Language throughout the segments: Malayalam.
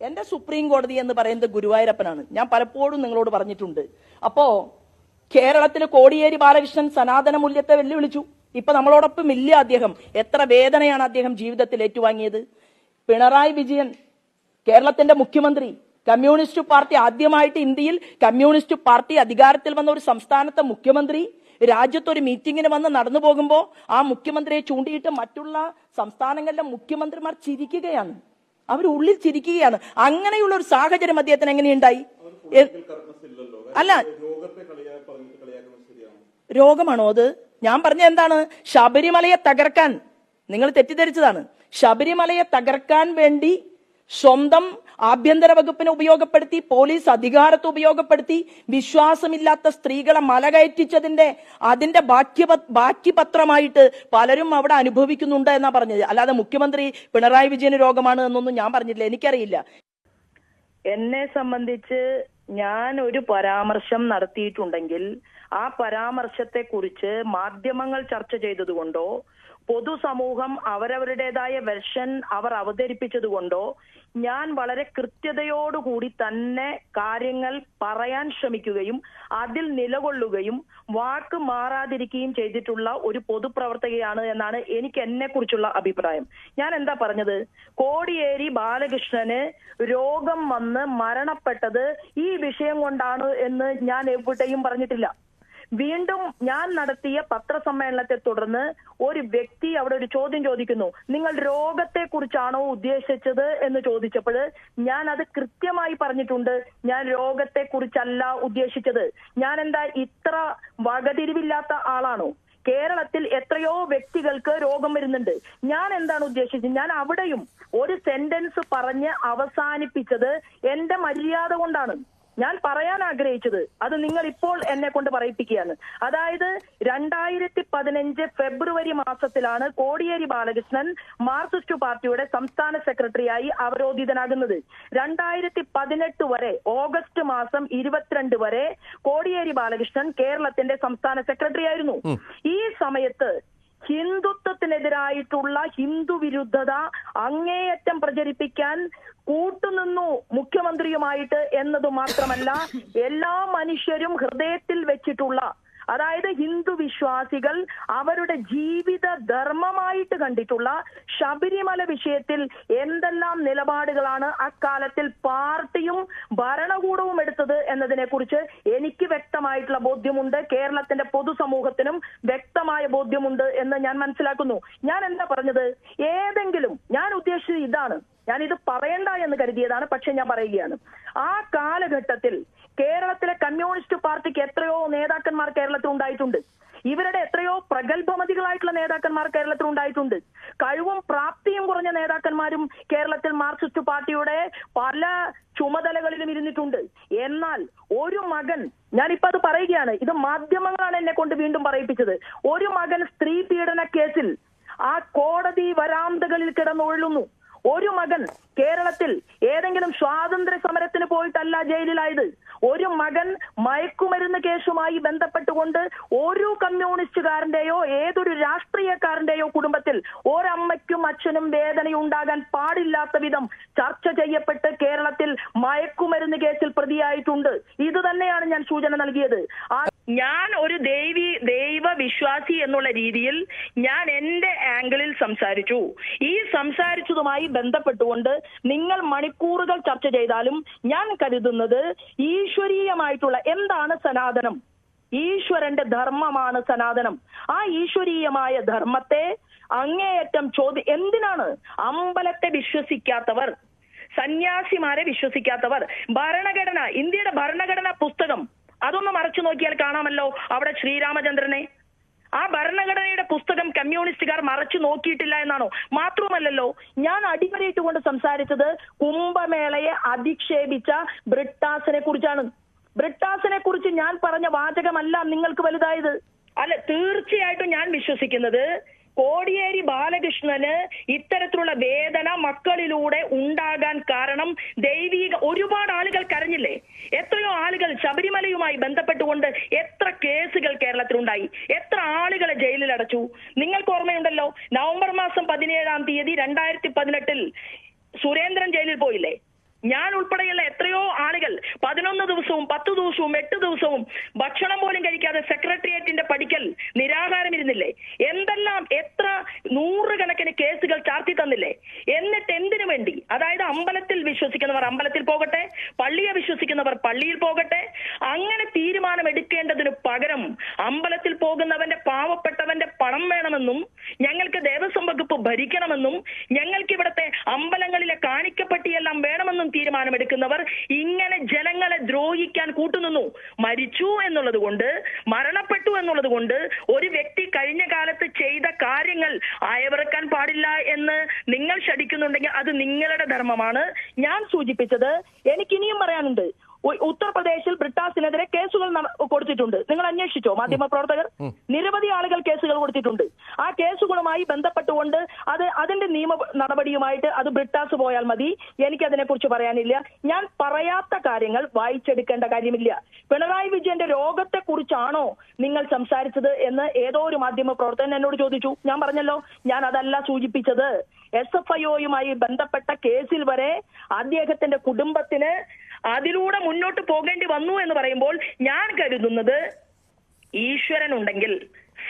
എന്റെ സുപ്രീം കോടതി എന്ന് പറയുന്നത് ഗുരുവായൂരപ്പനാണ്. ഞാൻ പലപ്പോഴും നിങ്ങളോട് പറഞ്ഞിട്ടുണ്ട്. അപ്പോ കേരളത്തിലെ കോടിയേരി ബാലകൃഷ്ണൻ സനാതന മൂല്യത്തെ വെല്ലുവിളിച്ചു. ഇപ്പൊ നമ്മളോടൊപ്പം ഇല്ല അദ്ദേഹം. എത്ര വേദനയാണ് അദ്ദേഹം ജീവിതത്തിൽ ഏറ്റുവാങ്ങിയത്. പിണറായി വിജയൻ കേരളത്തിന്റെ മുഖ്യമന്ത്രി കമ്മ്യൂണിസ്റ്റ് പാർട്ടി ആദ്യമായിട്ട് ഇന്ത്യയിൽ കമ്മ്യൂണിസ്റ്റ് പാർട്ടി അധികാരത്തിൽ വന്ന ഒരു സംസ്ഥാനത്തെ മുഖ്യമന്ത്രി രാജ്യത്ത് ഒരു മീറ്റിംഗിന് വന്ന് നടന്നു പോകുമ്പോൾ ആ മുഖ്യമന്ത്രിയെ ചൂണ്ടിയിട്ട് മറ്റുള്ള സംസ്ഥാനങ്ങളിലെ മുഖ്യമന്ത്രിമാർ ചിരിക്കുകയാണ്. അവർ ഉള്ളിൽ ചിരിക്കുകയാണ്. അങ്ങനെയുള്ള ഒരു സാഹചര്യം അദ്ദേഹത്തിന് എങ്ങനെയുണ്ടായി? അല്ല. രോഗമാണോ അത്? ഞാൻ പറഞ്ഞ എന്താണ്? ശബരിമലയെ തകർക്കാൻ. നിങ്ങൾ തെറ്റിദ്ധരിച്ചതാണ്. ശബരിമലയെ തകർക്കാൻ വേണ്ടി സ്വന്തം ആഭ്യന്തര വകുപ്പിനെ ഉപയോഗപ്പെടുത്തി പോലീസ് അധികാരത്തെ ഉപയോഗപ്പെടുത്തി വിശ്വാസമില്ലാത്ത സ്ത്രീകളെ മല കയറ്റിച്ചതിന്റെ അതിന്റെ ബാക്കി ബാക്കി പത്രമായിട്ട് പലരും അവിടെ അനുഭവിക്കുന്നുണ്ട് എന്നാ പറഞ്ഞത്. അല്ലാതെ മുഖ്യമന്ത്രി പിണറായി വിജയന് രോഗമാണ് എന്നൊന്നും ഞാൻ പറഞ്ഞില്ല എനിക്കറിയില്ല. എന്നെ സംബന്ധിച്ച് ഞാൻ ഒരു പരാമർശം നടത്തിയിട്ടുണ്ടെങ്കിൽ ആ പരാമർശത്തെ കുറിച്ച് മാധ്യമങ്ങൾ ചർച്ച ചെയ്തതുകൊണ്ടോ പൊതുസമൂഹം അവരവരുടേതായ വെർഷൻ അവർ അവതരിപ്പിച്ചതുകൊണ്ടോ ഞാൻ വളരെ കൃത്യതയോടുകൂടി തന്നെ കാര്യങ്ങൾ പറയാൻ ശ്രമിക്കുകയും അതിൽ നിലകൊള്ളുകയും വാക്ക് മാറാതിരിക്കുകയും ചെയ്തിട്ടുള്ള ഒരു പൊതുപ്രവർത്തകയാണ് എന്നാണ് എനിക്ക് എന്നെ കുറിച്ചുള്ള അഭിപ്രായം. ഞാൻ എന്താ പറഞ്ഞത്? കോടിയേരി ബാലകൃഷ്ണന് രോഗം വന്ന് മരണപ്പെട്ടത് ഈ വിഷയം കൊണ്ടാണ് എന്ന് ഞാൻ എവിടെയും പറഞ്ഞിട്ടില്ല. വീണ്ടും ഞാൻ നടത്തിയ പത്രസമ്മേളനത്തെ തുടർന്ന് ഒരു വ്യക്തി അവിടെ ഒരു ചോദ്യം ചോദിക്കുന്നു. നിങ്ങൾ രോഗത്തെ കുറിച്ചാണോ ഉദ്ദേശിച്ചത്? എന്ന് ചോദിച്ചപ്പോൾ ഞാൻ അത് കൃത്യമായി പറഞ്ഞിട്ടുണ്ട്. ഞാൻ രോഗത്തെ കുറിച്ചല്ല ഉദ്ദേശിച്ചത്. ഞാൻ എന്താ ഇത്ര വകതിരിവില്ലാത്ത ആളാണോ? കേരളത്തിൽ എത്രയോ വ്യക്തികൾക്ക് രോഗം വരുന്നുണ്ട്. ഞാൻ എന്താണ് ഉദ്ദേശിച്ചത്? ഞാൻ അവിടെയും ഒരു സെന്റൻസ് പറഞ്ഞ് അവസാനിപ്പിച്ചത് എന്റെ മര്യാദ കൊണ്ടാണ്. ഞാൻ പറയാൻ ആഗ്രഹിച്ചത് അത് നിങ്ങൾ ഇപ്പോൾ എന്നെ കൊണ്ട് പറയിപ്പിക്കുകയാണ്. അതായത് രണ്ടായിരത്തി പതിനഞ്ച് ഫെബ്രുവരി മാസത്തിലാണ് കോടിയേരി ബാലകൃഷ്ണൻ മാർക്സിസ്റ്റ് പാർട്ടിയുടെ സംസ്ഥാന സെക്രട്ടറിയായി അവരോധിതനാകുന്നത്. രണ്ടായിരത്തി പതിനെട്ട് വരെ ഓഗസ്റ്റ് മാസം ഇരുപത്തിരണ്ട് വരെ കോടിയേരി ബാലകൃഷ്ണൻ കേരളത്തിന്റെ സംസ്ഥാന സെക്രട്ടറി ആയിരുന്നു ഈ സമയത്ത് ഹിന്ദുത്വത്തിനെതിരായിട്ടുള്ള ഹിന്ദു വിരുദ്ധത അങ്ങേയറ്റം പ്രചരിപ്പിക്കാൻ കൂട്ടുനിന്നു മുഖ്യമന്ത്രിയുമായിട്ട് എന്നത് മാത്രമല്ല എല്ലാ മനുഷ്യരും ഹൃദയത്തിൽ വെച്ചിട്ടുള്ള അതായത് ഹിന്ദു വിശ്വാസികൾ അവരുടെ ജീവിത ധർമ്മമായിട്ട് കണ്ടിട്ടുള്ള ശബരിമല വിഷയത്തിൽ എന്തെല്ലാം നിലപാടുകളാണ് അക്കാലത്തിൽ പാർട്ടിയും ഭരണകൂടവും എടുത്തത് എന്നതിനെ കുറിച്ച് എനിക്ക് വ്യക്തമായിട്ടുള്ള ബോധ്യമുണ്ട്. കേരളത്തിന്റെ പൊതുസമൂഹത്തിനും വ്യക്തമായ ബോധ്യമുണ്ട് എന്ന് ഞാൻ മനസ്സിലാക്കുന്നു. ഞാൻ എന്താ പറഞ്ഞത്? ഏതെങ്കിലും ഞാൻ ഉദ്ദേശിച്ചത് ഇതാണ്. ഞാൻ ഇത് പറയണ്ട എന്ന് കരുതിയതാണ് പക്ഷെ ഞാൻ പറയുകയാണ്. ആ കാലഘട്ടത്തിൽ കേരളത്തിലെ കമ്മ്യൂണിസ്റ്റ് പാർട്ടിക്ക് എത്രയോ നേതാക്കന്മാർ കേരളത്തിൽ ഉണ്ടായിട്ടുണ്ട്. ഇവരുടെ എത്രയോ പ്രഗത്ഭമതികളായിട്ടുള്ള നേതാക്കന്മാർ കേരളത്തിൽ ഉണ്ടായിട്ടുണ്ട്. കഴിവും പ്രാപ്തിയും കുറഞ്ഞ നേതാക്കന്മാരും കേരളത്തിൽ മാർക്സിസ്റ്റ് പാർട്ടിയുടെ പല ചുമതലകളിലും ഇരുന്നിട്ടുണ്ട്. എന്നാൽ ഒരു മകൻ ഞാനിപ്പോ അത് പറയുകയാണ് ഇത് മാധ്യമങ്ങളാണ് എന്നെ കൊണ്ട് വീണ്ടും പറയിപ്പിച്ചത്. ഒരു മകൻ സ്ത്രീ പീഡന കേസിൽ ആ കോടതി വരാന്തകളിൽ കിടന്നൊഴുന്നു ഒരു മകൻ കേരളത്തിൽ ഏതെങ്കിലും സ്വാതന്ത്ര്യ സമരത്തിന് പോയിട്ടല്ല ജയിലിലായത്. ഒരു മകൻ മയക്കുമരുന്ന് കേസുമായി ബന്ധപ്പെട്ടുകൊണ്ട് ഓരോ കമ്മ്യൂണിസ്റ്റുകാരന്റെയോ ഏതൊരു രാഷ്ട്രീയക്കാരന്റെയോ കുടുംബത്തിൽ ഒരമ്മയ്ക്കും അച്ഛനും വേദനയുണ്ടാകാൻ പാടില്ലാത്ത വിധം ചർച്ച ചെയ്യപ്പെട്ട് കേരളത്തിൽ മയക്കുമരുന്ന് കേസിൽ പ്രതിയായിട്ടുണ്ട്. ഇത് തന്നെയാണ് ഞാൻ സൂചന നൽകിയത്. ആ ഞാൻ ഒരു ദേവി ദൈവ വിശ്വാസി എന്നുള്ള രീതിയിൽ ഞാൻ എന്റെ ആംഗിളിൽ സംസാരിച്ചു. ഈ സംസാരിച്ചതുമായി ബന്ധപ്പെട്ടുകൊണ്ട് നിങ്ങൾ മണിക്കൂറുകൾ ചർച്ച ചെയ്താലും ഞാൻ കരുതുന്നത് ഈശ്വരീയമായിട്ടുള്ള എന്താണ് സനാതനം? ഈശ്വരന്റെ ധർമ്മമാണ് സനാതനം. ആ ഈശ്വരീയമായ ധർമ്മത്തെ അങ്ങേയറ്റം ചോദ്യം എന്തിനാണ്? അമ്പലത്തെ വിശ്വസിക്കാത്തവർ സന്യാസിമാരെ വിശ്വസിക്കാത്തവർ. ഭരണഘടന ഇന്ത്യയുടെ ഭരണഘടനാ പുസ്തകം അതൊന്ന് മറച്ചു നോക്കിയാൽ കാണാമല്ലോ അവിടെ ശ്രീരാമചന്ദ്രനെ. ആ ഭരണഘടനയുടെ പുസ്തകം കമ്മ്യൂണിസ്റ്റുകാർ മറച്ചു നോക്കിയിട്ടില്ല എന്നാണോ? മാത്രമല്ലല്ലോ ഞാൻ അടിവരയിട്ടുകൊണ്ട് സംസാരിച്ചത് കുംഭമേളയെ അധിക്ഷേപിച്ച ബ്രിട്ടാസിനെ കുറിച്ചാണ് ബ്രിട്ടാസിനെ കുറിച്ച് ഞാൻ പറഞ്ഞ വാചകമല്ല നിങ്ങൾക്ക് വലുതായത്. അല്ല തീർച്ചയായിട്ടും ഞാൻ വിശ്വസിക്കുന്നത് കോടിയേരി ബാലകൃഷ്ണന് ഇത്തരത്തിലുള്ള വേദന മക്കളിലൂടെ ഉണ്ടാകാൻ കാരണം ദൈവീക ഒരുപാട് ആളുകൾ കരഞ്ഞില്ലേ? എത്രയോ ആളുകൾ ശബരിമലയുമായി ബന്ധപ്പെട്ടുകൊണ്ട് എത്ര കേസുകൾ കേരളത്തിലുണ്ടായി? എത്ര ആളുകളെ ജയിലിൽ അടച്ചു? നിങ്ങൾക്ക് ഓർമ്മയുണ്ടല്ലോ നവംബർ മാസം പതിനേഴാം തീയതി രണ്ടായിരത്തി പതിനെട്ടിൽ സുരേന്ദ്രൻ ജയിലിൽ പോയില്ലേ? ഞാൻ ഉൾപ്പെടെയുള്ള എത്രയോ ആളുകൾ പതിനൊന്ന് ദിവസവും പത്ത് ദിവസവും എട്ട് ദിവസവും ഭക്ഷണം പോലും കഴിക്കാതെ സെക്രട്ടേറിയറ്റിന്റെ പടിക്കൽ നിരാഹാരം ഇരുന്നില്ലേ എന്തെല്ലാം എത്ര നൂറുകണക്കിന് കേസുകൾ ചാർത്തി തന്നില്ലേ? എന്നിട്ട് എന്തിനു വേണ്ടി? അതായത് അമ്പലത്തിൽ വിശ്വസിക്കുന്നവർ അമ്പലത്തിൽ പോകട്ടെ പള്ളിയെ വിശ്വസിക്കുന്നവർ പള്ളിയിൽ പോകട്ടെ അങ്ങനെ തീരുമാനം എടുക്കേണ്ടതിന് പകരം അമ്പലത്തിൽ പോകുന്നവന്റെ പാവപ്പെട്ടവന്റെ പണം വേണമെന്നും ഞങ്ങൾക്ക് ദേവസ്വം വകുപ്പ് ഭരിക്കണമെന്നും ഞങ്ങൾക്ക് ഇവിടുത്തെ അമ്പലങ്ങളിലെ കാണിക്കപ്പെട്ടിയെല്ലാം വേണമെന്നും തീരുമാനമെടുക്കുന്നവർ ഇങ്ങനെ ജനങ്ങളെ ദ്രോഹിക്കാൻ കൂട്ടുനിന്നു. മരിച്ചു എന്നുള്ളത് കൊണ്ട് മരണപ്പെട്ടു എന്നുള്ളത് കൊണ്ട് ഒരു വ്യക്തി കഴിഞ്ഞ കാലത്ത് ചെയ്ത കാര്യങ്ങൾ അയവിറക്കാൻ പാടില്ല എന്ന് നിങ്ങൾ ക്ഷടിക്കുന്നുണ്ടെങ്കിൽ അത് നിങ്ങളുടെ ധർമ്മമാണ്. ഞാൻ സൂചിപ്പിച്ചത് എനിക്കിനിയും പറയാനുണ്ട്. ഉത്തർപ്രദേശിൽ ബ്രിട്ടാസിനെതിരെ കേസുകൾ കൊടുത്തിട്ടുണ്ട്. നിങ്ങൾ അന്വേഷിച്ചോ മാധ്യമപ്രവർത്തകർ നിരവധി ആളുകൾ കേസുകൾ കൊടുത്തിട്ടുണ്ട്. ആ കേസുകളുമായി ബന്ധപ്പെട്ടുകൊണ്ട് അത് അതിന്റെ നിയമ നടപടിയുമായിട്ട് അത് ബ്രിട്ടാസ് പോയാൽ മതി. എനിക്ക് അതിനെക്കുറിച്ച് പറയാനില്ല. ഞാൻ പറയാത്ത കാര്യങ്ങൾ വായിച്ചെടുക്കേണ്ട കാര്യമില്ല. പിണറായി വിജയന്റെ രോഗത്തെക്കുറിച്ചാണോ നിങ്ങൾ സംസാരിച്ചത് എന്ന് ഏതോ ഒരു മാധ്യമ പ്രവർത്തകൻ എന്നോട് ചോദിച്ചു. ഞാൻ പറഞ്ഞല്ലോ ഞാൻ അതല്ല സൂചിപ്പിച്ചത്. എസ് എഫ് ഐ ഒയുമായി ബന്ധപ്പെട്ട കേസിൽ വരെ അദ്ദേഹത്തിന്റെ കുടുംബത്തിന് അതിലൂടെ മുന്നോട്ട് പോകേണ്ടി വന്നു എന്ന് പറയുമ്പോൾ ഞാൻ കരുതുന്നത് ഈശ്വരൻ ഉണ്ടെങ്കിൽ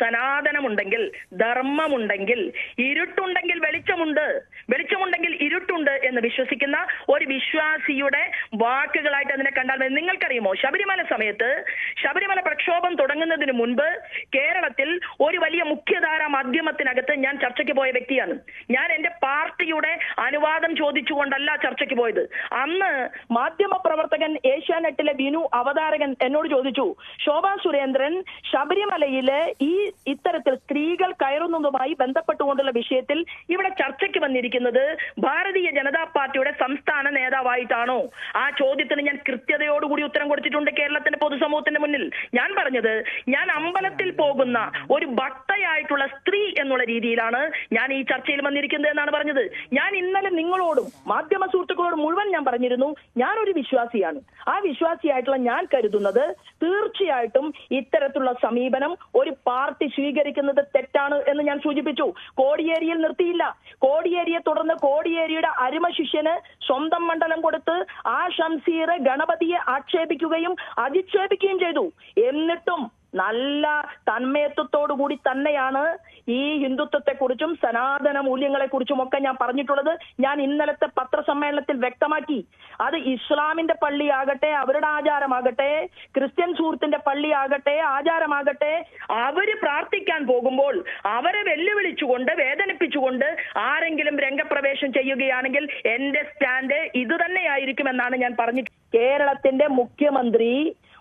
സനാതനമുണ്ടെങ്കിൽ ധർമ്മമുണ്ടെങ്കിൽ ഇരുട്ടുണ്ടെങ്കിൽ വെളിച്ചമുണ്ട്. വെളിച്ചമുണ്ടെങ്കിൽ ഇരുട്ടുണ്ട് എന്ന് വിശ്വസിക്കുന്ന ഒരു വിശ്വാസിയുടെ വാക്കുകളായിട്ട് അതിനെ കണ്ടാൽ. നിങ്ങൾക്കറിയുമോ ശബരിമല സമയത്ത് ശബരിമല പ്രക്ഷോഭം തുടങ്ങുന്നതിന് മുൻപ് കേരളത്തിൽ ഒരു വലിയ മുഖ്യധാര മാധ്യമത്തിനകത്ത് ഞാൻ ചർച്ചയ്ക്ക് പോയ വ്യക്തിയാണ്. ഞാൻ എന്റെ പാർട്ടിയുടെ അനുവാദം ചോദിച്ചുകൊണ്ടല്ല ചർച്ചയ്ക്ക് പോയത്. അന്ന് മാധ്യമ പ്രവർത്തകൻ ഏഷ്യാനെറ്റിലെ ബിനു അവതാരകൻ എന്നോട് ചോദിച്ചു ശോഭാ സുരേന്ദ്രൻ ശബരിമലയിലെ ഈ ഇത്തരത്തിൽ സ്ത്രീകൾ കയറുന്നതുമായി ബന്ധപ്പെട്ടുകൊണ്ടുള്ള വിഷയത്തിൽ ഇവിടെ ചർച്ചയ്ക്ക് വന്നിരിക്കുന്നത് ഭാരതീയ ജനതാ പാർട്ടിയുടെ സംസ്ഥാന നേതാവായിട്ടാണോ? ആ ചോദ്യത്തിന് ഞാൻ കൃത്യതയോടുകൂടി ഉത്തരം കൊടുത്തിട്ടുണ്ട് കേരളത്തിന്റെ പൊതുസമൂഹത്തിന്റെ മുന്നിൽ. ഞാൻ പറഞ്ഞത് ഞാൻ അമ്പലത്തിൽ പോകുന്ന ഒരു ഭക്തയായിട്ടുള്ള സ്ത്രീ എന്നുള്ള രീതിയിലാണ് ഞാൻ ഈ ചർച്ചയിൽ വന്നിരിക്കുന്നത് എന്നാണ് പറഞ്ഞത്. ഞാൻ ഇന്നലെ നിങ്ങളോടും മാധ്യമ സുഹൃത്തുക്കളോടും മുഴുവൻ ഞാൻ പറഞ്ഞിരുന്നു. ഞാൻ ഒരു വിശ്വാസിയാണ്. ആ വിശ്വാസിയായിട്ടുള്ള ഞാൻ കരുതുന്നത് തീർച്ചയായിട്ടും ഇത്തരത്തിലുള്ള സമീപനം ഒരു പാർട്ടി സ്വീകരിക്കുന്നത് തെറ്റാണ് എന്ന് ഞാൻ സൂചിപ്പിച്ചു. കോടിയേരിയിൽ നിർത്തിയില്ല. കോടിയേരിയെ തുടർന്ന് കോടിയേരിയുടെ അരുമ ശിഷ്യന് സ്വന്തം മണ്ഡലം കൊടുത്ത് ആ ഷംസീർ ഗണപതിയെ ആക്ഷേപിക്കുകയും അധിക്ഷേപിക്കുകയും ചെയ്തു. എന്നിട്ടും നല്ല തന്മയത്വത്തോടു കൂടി തന്നെയാണ് ഈ ഹിന്ദുത്വത്തെ കുറിച്ചും സനാതന മൂല്യങ്ങളെ കുറിച്ചും ഒക്കെ ഞാൻ പറഞ്ഞിട്ടുള്ളത്. ഞാൻ ഇന്നലത്തെ പത്രസമ്മേളനത്തിൽ വ്യക്തമാക്കി. അത് ഇസ്ലാമിന്റെ പള്ളിയാകട്ടെ അവരുടെ ആചാരമാകട്ടെ ക്രിസ്ത്യൻ സുഹൃത്തിന്റെ പള്ളിയാകട്ടെ ആചാരമാകട്ടെ അവർ പ്രാർത്ഥിക്കാൻ പോകുമ്പോൾ അവരെ വെല്ലുവിളിച്ചുകൊണ്ട് വേദനിപ്പിച്ചുകൊണ്ട് ആരെങ്കിലും രംഗപ്രവേശം ചെയ്യുകയാണെങ്കിൽ എന്റെ സ്റ്റാൻഡ് ഇത് തന്നെയായിരിക്കുമെന്നാണ് ഞാൻ പറഞ്ഞു കേരളത്തിന്റെ മുഖ്യമന്ത്രി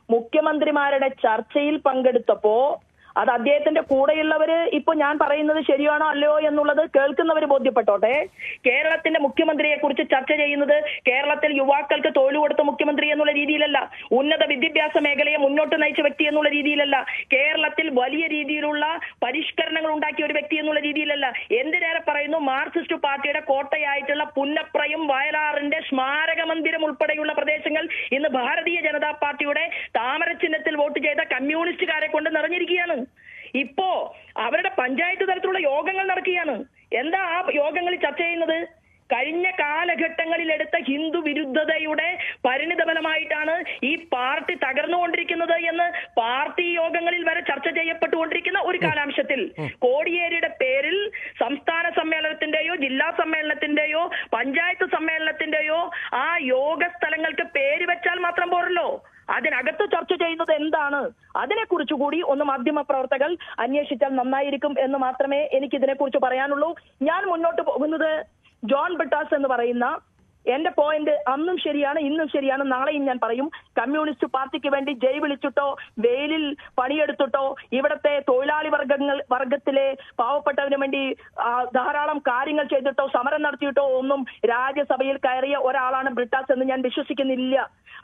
മുഖ്യമന്ത്രിമാരുടെ ചർച്ചയിൽ പങ്കെടുത്തപ്പോ അത് അദ്ദേഹത്തിന്റെ കൂടെയുള്ളവര് ഇപ്പൊ ഞാൻ പറയുന്നത് ശരിയാണോ അല്ലയോ എന്നുള്ളത് കേൾക്കുന്നവർ ബോധ്യപ്പെട്ടോട്ടെ? കേരളത്തിന്റെ മുഖ്യമന്ത്രിയെ കുറിച്ച് ചർച്ച ചെയ്യുന്നത് കേരളത്തിൽ യുവാക്കൾക്ക് തൊഴിൽ കൊടുത്ത മുഖ്യമന്ത്രി എന്നുള്ള രീതിയിലല്ല. ഉന്നത വിദ്യാഭ്യാസ മേഖലയെ മുന്നോട്ട് നയിച്ച വ്യക്തി എന്നുള്ള രീതിയിലല്ല. കേരളത്തിൽ വലിയ രീതിയിലുള്ള പരിഷ്കരണങ്ങൾ ഉണ്ടാക്കിയ ഒരു വ്യക്തി എന്നുള്ള രീതിയിലല്ല. എന്തിനേറെ പറയുന്നു? മാർക്സിസ്റ്റ് പാർട്ടിയുടെ കോട്ടയായിട്ടുള്ള പുന്നപ്രയും വയലാറിന്റെ സ്മാരക മന്ദിരം ഉൾപ്പെടെയുള്ള പ്രദേശങ്ങൾ ഇന്ന് ഭാരതീയ ജനതാ പാർട്ടിയുടെ താമര ചിഹ്നത്തിൽ വോട്ട് ചെയ്ത കമ്മ്യൂണിസ്റ്റുകാരെ കൊണ്ട് നിറഞ്ഞിരിക്കുകയാണ്. ഇപ്പോ അവരുടെ പഞ്ചായത്ത് തലത്തിലുള്ള യോഗങ്ങൾ നടക്കുകയാണ്. എന്താ ആ യോഗങ്ങളിൽ ചർച്ച ചെയ്യുന്നത്? കഴിഞ്ഞ കാലഘട്ടങ്ങളിൽ എടുത്ത ഹിന്ദു വിരുദ്ധതയുടെ പരിണിതഫലമായിട്ടാണ് ഈ പാർട്ടി തകർന്നുകൊണ്ടിരിക്കുന്നത് എന്ന് പാർട്ടി യോഗങ്ങളിൽ വരെ ചർച്ച ചെയ്യപ്പെട്ടുകൊണ്ടിരിക്കുന്ന ഒരു കാലാംശത്തിൽ. കോടിയേരിയുടെ പേരിൽ സംസ്ഥാന സമ്മേളനത്തിന്റെയോ ജില്ലാ സമ്മേളനത്തിന്റെയോ പഞ്ചായത്ത് സമ്മേളനത്തിന്റെയോ ആ യോഗ സ്ഥലങ്ങൾക്ക് പേര് വെച്ചാൽ മാത്രം പോരല്ലോ. അതിനകത്ത് ചർച്ച ചെയ്യുന്നത് എന്താണ്? അതിനെക്കുറിച്ച് കൂടി ഒന്ന് മാധ്യമ പ്രവർത്തകർ അന്വേഷിച്ചാൽ നന്നായിരിക്കും എന്ന് മാത്രമേ എനിക്ക് ഇതിനെക്കുറിച്ച് പറയാനുള്ളൂ. ഞാൻ മുന്നോട്ട് പോകുന്നത് ജോൺ ബ്രിട്ടാസ് എന്ന് പറയുന്ന എന്റെ പോയിന്റ് അന്നും ശരിയാണ് ഇന്നും ശരിയാണ് നാളെയും ഞാൻ പറയും. കമ്മ്യൂണിസ്റ്റ് പാർട്ടിക്ക് വേണ്ടി ജയ് വിളിച്ചിട്ടോ വെയിലിൽ പണിയെടുത്തിട്ടോ ഇവിടത്തെ തൊഴിലാളി വർഗങ്ങൾ വർഗത്തിലെ പാവപ്പെട്ടവന് വേണ്ടി ധാരാളം കാര്യങ്ങൾ ചെയ്തിട്ടോ സമരം നടത്തിയിട്ടോ ഒന്നും രാജ്യസഭയിൽ കയറിയ ഒരാളാണ് ബ്രിട്ടാസ് എന്ന് ഞാൻ വിശ്വസിക്കുന്നില്ല.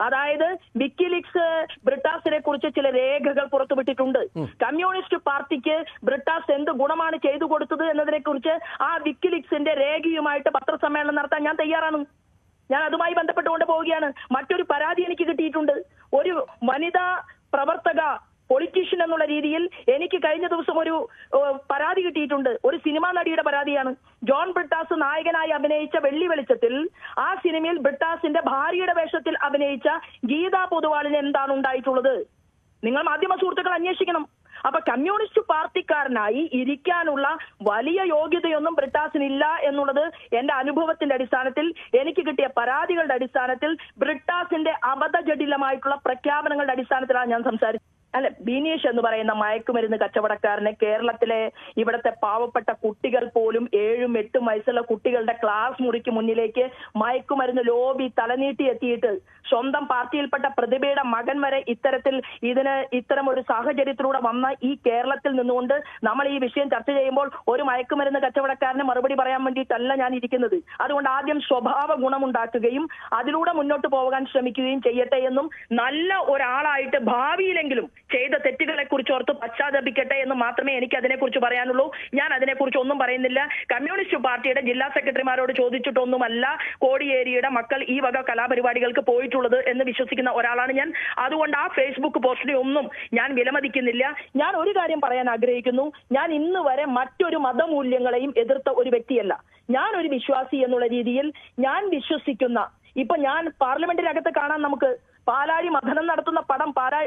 അതായത് വിക്കിലിക്സ് ബ്രിട്ടാസിനെ കുറിച്ച് ചില രേഖകൾ പുറത്തുവിട്ടിട്ടുണ്ട് കമ്മ്യൂണിസ്റ്റ് പാർട്ടിക്ക് ബ്രിട്ടാസ് എന്ത് ഗുണമാണ് ചെയ്തു കൊടുത്തത് എന്നതിനെ കുറിച്ച് ആ വിക്കിലിക്സിന്റെ രേഖയുമായിട്ട് പത്രസമ്മേളനം നടത്താൻ ഞാൻ തയ്യാറാണ്. ഞാൻ അതുമായി ബന്ധപ്പെട്ടുകൊണ്ട് പോവുകയാണ്. മറ്റൊരു പരാതി എനിക്ക് കിട്ടിയിട്ടുണ്ട്. ഒരു വനിതാ പ്രവർത്തക പൊളിറ്റീഷ്യൻ എന്നുള്ള രീതിയിൽ എനിക്ക് കഴിഞ്ഞ ദിവസം ഒരു പരാതി കിട്ടിയിട്ടുണ്ട്. ഒരു സിനിമാ നടിയുടെ പരാതിയാണ്. ജോൺ ബ്രിട്ടാസ് നായകനായി അഭിനയിച്ച വെള്ളി വെളിച്ചത്തിൽ ആ സിനിമയിൽ ബ്രിട്ടാസിന്റെ ഭാര്യയുടെ വേഷത്തിൽ അഭിനയിച്ച ഗീതാ പൊതുവാളിന് എന്താണ് ഉണ്ടായിട്ടുള്ളത്? നിങ്ങൾ മാധ്യമ സുഹൃത്തുക്കൾ അന്വേഷിക്കണം. അപ്പൊ കമ്മ്യൂണിസ്റ്റ് പാർട്ടിക്കാരനായി ഇരിക്കാനുള്ള വലിയ യോഗ്യതയൊന്നും ബ്രിട്ടാസിനില്ല എന്നുള്ളത് എന്റെ അനുഭവത്തിന്റെ അടിസ്ഥാനത്തിൽ എനിക്ക് കിട്ടിയ പരാതികളുടെ അടിസ്ഥാനത്തിൽ ബ്രിട്ടാസിന്റെ അബദ്ധജടിലമായിട്ടുള്ള പ്രഖ്യാപനങ്ങളുടെ അടിസ്ഥാനത്തിലാണ് ഞാൻ സംസാരിച്ചത്. അല്ല ബിനീഷ് എന്ന് പറയുന്ന മയക്കുമരുന്ന് കച്ചവടക്കാരനെ കേരളത്തിലെ ഇവിടുത്തെ പാവപ്പെട്ട കുട്ടികൾ പോലും ഏഴും എട്ടും വയസ്സുള്ള കുട്ടികളുടെ ക്ലാസ് മുറിക്ക് മുന്നിലേക്ക് മയക്കുമരുന്ന് ലോബി തലനീട്ടി എത്തിയിട്ട് സ്വന്തം പാർട്ടിയിൽപ്പെട്ട പ്രതിഭയുടെ മകൻ വരെ ഇത്തരത്തിൽ ഇതിന് ഇത്തരം ഒരു സാഹചര്യത്തിലൂടെ വന്ന ഈ കേരളത്തിൽ നിന്നുകൊണ്ട് നമ്മൾ ഈ വിഷയം ചർച്ച ചെയ്യുമ്പോൾ ഒരു മയക്കുമരുന്ന് കച്ചവടക്കാരന് മറുപടി പറയാൻ വേണ്ടിയിട്ടല്ല ഞാൻ ഇരിക്കുന്നത്. അതുകൊണ്ട് ആദ്യം സ്വഭാവ ഗുണമുണ്ടാക്കുകയും അതിലൂടെ മുന്നോട്ട് പോകാൻ ശ്രമിക്കുകയും ചെയ്യട്ടെ എന്നും നല്ല ഒരാളായിട്ട് ഭാവിയിലെങ്കിലും ചെയ്ത തെറ്റുകളെ കുറിച്ച് ഓർത്ത് പശ്ചാത്തപിക്കട്ടെ എന്ന് മാത്രമേ എനിക്ക് അതിനെക്കുറിച്ച് പറയാനുള്ളൂ. ഞാൻ അതിനെക്കുറിച്ച് ഒന്നും പറയുന്നില്ല. കമ്മ്യൂണിസ്റ്റ് പാർട്ടിയുടെ ജില്ലാ സെക്രട്ടറിമാരോട് ചോദിച്ചിട്ടൊന്നുമല്ല കോടിയേരിയുടെ മക്കൾ ഈ വക കലാപരിപാടികൾക്ക് പോയിട്ടുള്ളത് എന്ന് വിശ്വസിക്കുന്ന ഒരാളാണ് ഞാൻ. അതുകൊണ്ട് ആ ഫേസ്ബുക്ക് പോസ്റ്റിനെ ഒന്നും ഞാൻ വിലമതിക്കുന്നില്ല. ഞാൻ ഒരു കാര്യം പറയാൻ ആഗ്രഹിക്കുന്നു. ഞാൻ ഇന്ന് വരെ മറ്റൊരു മതമൂല്യങ്ങളെയും എതിർത്ത ഒരു വ്യക്തിയല്ല. ഞാൻ ഒരു വിശ്വാസി എന്നുള്ള രീതിയിൽ ഞാൻ വിശ്വസിക്കുന്ന ഇപ്പൊ ഞാൻ പാർലമെന്റിനകത്ത് കാണാൻ നമുക്ക് പാലാഴി മഥനം നടത്തുന്ന പടം പാലാ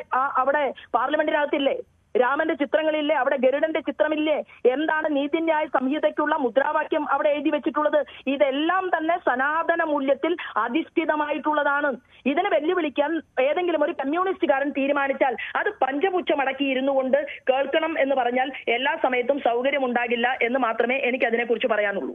അവിടെ പാർലമെന്റിനകത്തില്ലേ? രാമന്റെ ചിത്രങ്ങളില്ലേ അവിടെ ഗരുഡന്റെ ചിത്രമില്ലേ? എന്താണ് നീതിന്യായ സംഹിതയ്ക്കുള്ള മുദ്രാവാക്യം അവിടെ എഴുതി വെച്ചിട്ടുള്ളത്? ഇതെല്ലാം തന്നെ സനാതന മൂല്യത്തിൽ അധിഷ്ഠിതമായിട്ടുള്ളതാണ്. ഇതിനെ വെല്ലുവിളിക്കാൻ ഏതെങ്കിലും ഒരു കമ്മ്യൂണിസ്റ്റുകാരൻ തീരുമാനിച്ചാൽ അത് പഞ്ചപുച്ഛം അടക്കി ഇരുന്നു കൊണ്ട് കേൾക്കണം എന്ന് പറഞ്ഞാൽ എല്ലാ സമയത്തും സൗകര്യമുണ്ടാകില്ല എന്ന് മാത്രമേ എനിക്ക് അതിനെക്കുറിച്ച് പറയാനുള്ളൂ.